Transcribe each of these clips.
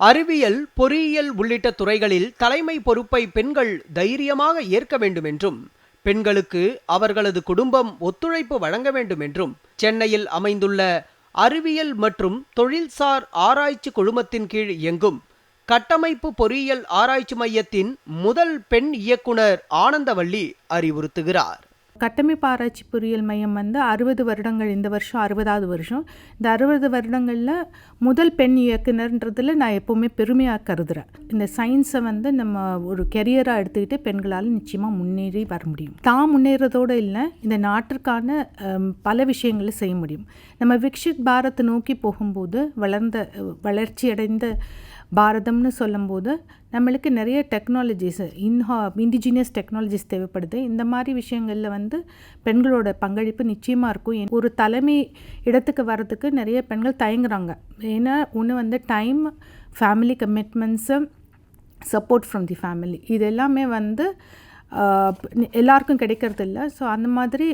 அறிவியல் பொறியியல் உள்ளிட்ட துறைகளில் தலைமை பொறுப்பை பெண்கள் தைரியமாக ஏற்க வேண்டும் என்றும் பெண்களுக்கு அவர்களது குடும்பம் ஒத்துழைப்பு வழங்க வேண்டும் என்றும் சென்னையில் அமைந்துள்ள அறிவியல் மற்றும் தொழில்சார் ஆராய்ச்சி குழுமத்தின் கீழ் இயங்கும் கட்டமைப்பு பொறியியல் ஆராய்ச்சி மையத்தின் முதல் பெண் இயக்குனர் ஆனந்தவள்ளி அறிவுறுத்துகிறார். கட்டமைப்பு ஆராய்ச்சி பொறியியல் மையம் வந்து அறுபது வருடங்கள் இந்த வருஷம் அறுபதாவது வருஷம். இந்த அறுபது வருடங்களில் முதல் பெண் இயக்குனர்ன்றதில் நான் எப்போவுமே பெருமையாக கருதுகிறேன் இந்த சயின்ஸை வந்து நம்ம ஒரு கெரியராக எடுத்துக்கிட்டு பெண்களால் நிச்சயமாக முன்னேறி வர முடியும். தான் முன்னேறதோடு இல்லை இந்த நாட்டிற்கான பல விஷயங்களை செய்ய முடியும். நம்ம விக்ஷித் பாரத் நோக்கி போகும்போது வளர்ந்த வளர்ச்சி அடைந்த பாரதம்னு சொல்லும்போது நம்மளுக்கு நிறைய டெக்னாலஜிஸ் இன்ஹா இண்டிஜினியஸ் டெக்னாலஜிஸ் தேவைப்படுது. இந்த மாதிரி விஷயங்களில் வந்து பெண்களோட பங்களிப்பு நிச்சயமாக இருக்கும். ஏன் ஒரு தலைமை இடத்துக்கு வர்றதுக்கு நிறைய பெண்கள் தயங்குறாங்க. ஏன்னா ஒன்று வந்து time family commitments support from the family இது எல்லாமே வந்து எல்லாருக்கும் கிடைக்கிறது இல்லை. ஸோ அந்த மாதிரி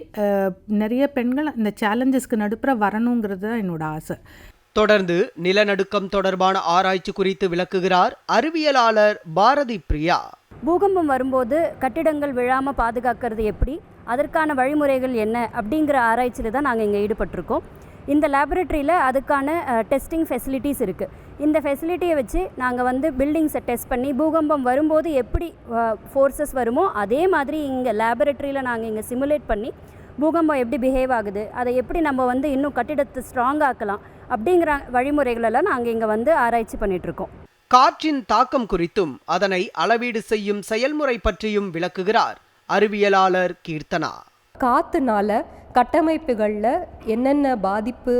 நிறைய பெண்கள் இந்த சேலஞ்சஸ்க்கு நடுப்புற வரணுங்கிறது தான் என்னோட ஆசை. தொடர்ந்து நிலநடுக்கம் தொடர்பான ஆராய்ச்சி குறித்து விளக்குகிறார் அறிவியலாளர் பாரதி பிரியா. பூகம்பம் வரும்போது கட்டிடங்கள் விழாமல் பாதுகாக்கிறது எப்படி? அதற்கான வழிமுறைகள் என்ன? அப்படிங்கிற ஆராய்ச்சியில் தான் நாங்கள் இங்கே ஈடுபட்டிருக்கோம். இந்த லேபரேட்டரியில் அதுக்கான டெஸ்டிங் ஃபெசிலிட்டிஸ் இருக்குது இந்த ஃபெசிலிட்டியை வச்சு நாங்கள் வந்து பில்டிங்ஸை டெஸ்ட் பண்ணி பூகம்பம் வரும்போது எப்படி ஃபோர்ஸஸ் வருமோ அதே மாதிரி இங்கே லேபரேட்டரியில் நாங்கள் இங்கே சிமுலேட் பண்ணி பூகம்பம் எப்படி பிஹேவ் ஆகுது அதை எப்படி நம்ம வந்து இன்னும் கட்டிடத்தை ஸ்ட்ராங் ஆக்கலாம் அப்படிங்கிற வழிமுறைகளெல்லாம் நாங்கள் இங்கே வந்து ஆராய்ச்சி பண்ணிகிட்ருக்கோம் காற்றின் தாக்கம் குறித்தும் அதனை அளவீடு செய்யும் செயல்முறை பற்றியும் விளக்குகிறார் அறிவியலாளர் கீர்த்தனா. காற்றுனால கட்டமைப்புகளில் என்னென்ன பாதிப்பு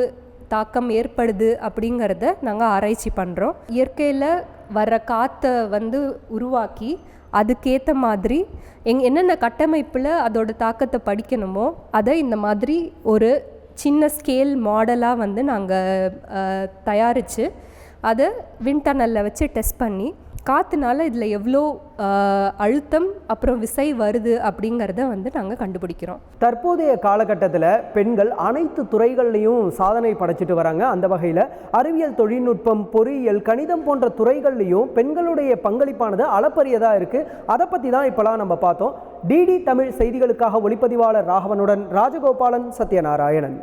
தாக்கம் ஏற்படுது அப்படிங்கிறத நாங்கள் ஆராய்ச்சி பண்ணுறோம் இயற்கையில் வர்ற காற்றை வந்து உருவாக்கி அதுக்கேற்ற மாதிரி எங் என்னென்ன கட்டமைப்பில் அதோட தாக்கத்தை படிக்கணுமோ அதை இந்த மாதிரி ஒரு சின்ன ஸ்கேல் மாடலாக வந்து நாங்கள் தயாரித்து அதை விண்டனலில் வச்சு டெஸ்ட் பண்ணி காற்றுனால இதில் எவ்வளோ அழுத்தம் அப்புறம் விசை வருது அப்படிங்கிறத வந்து நாங்கள் கண்டுபிடிக்கிறோம். தற்போதைய காலகட்டத்தில் பெண்கள் அனைத்து துறைகள்லையும் சாதனை படைச்சிட்டு வராங்க. அந்த வகையில் அறிவியல் தொழில்நுட்பம் பொறியியல் கணிதம் போன்ற துறைகள்லையும் பெண்களுடைய பங்களிப்பானது அளப்பரியதாக இருக்குது அதை பற்றி தான் இப்போலாம் நம்ம பார்த்தோம். டிடி தமிழ் செய்திகளுக்காக ஒளிப்பதிவாளர் ராகவனுடன் ராஜகோபாலன் சத்யநாராயணன்.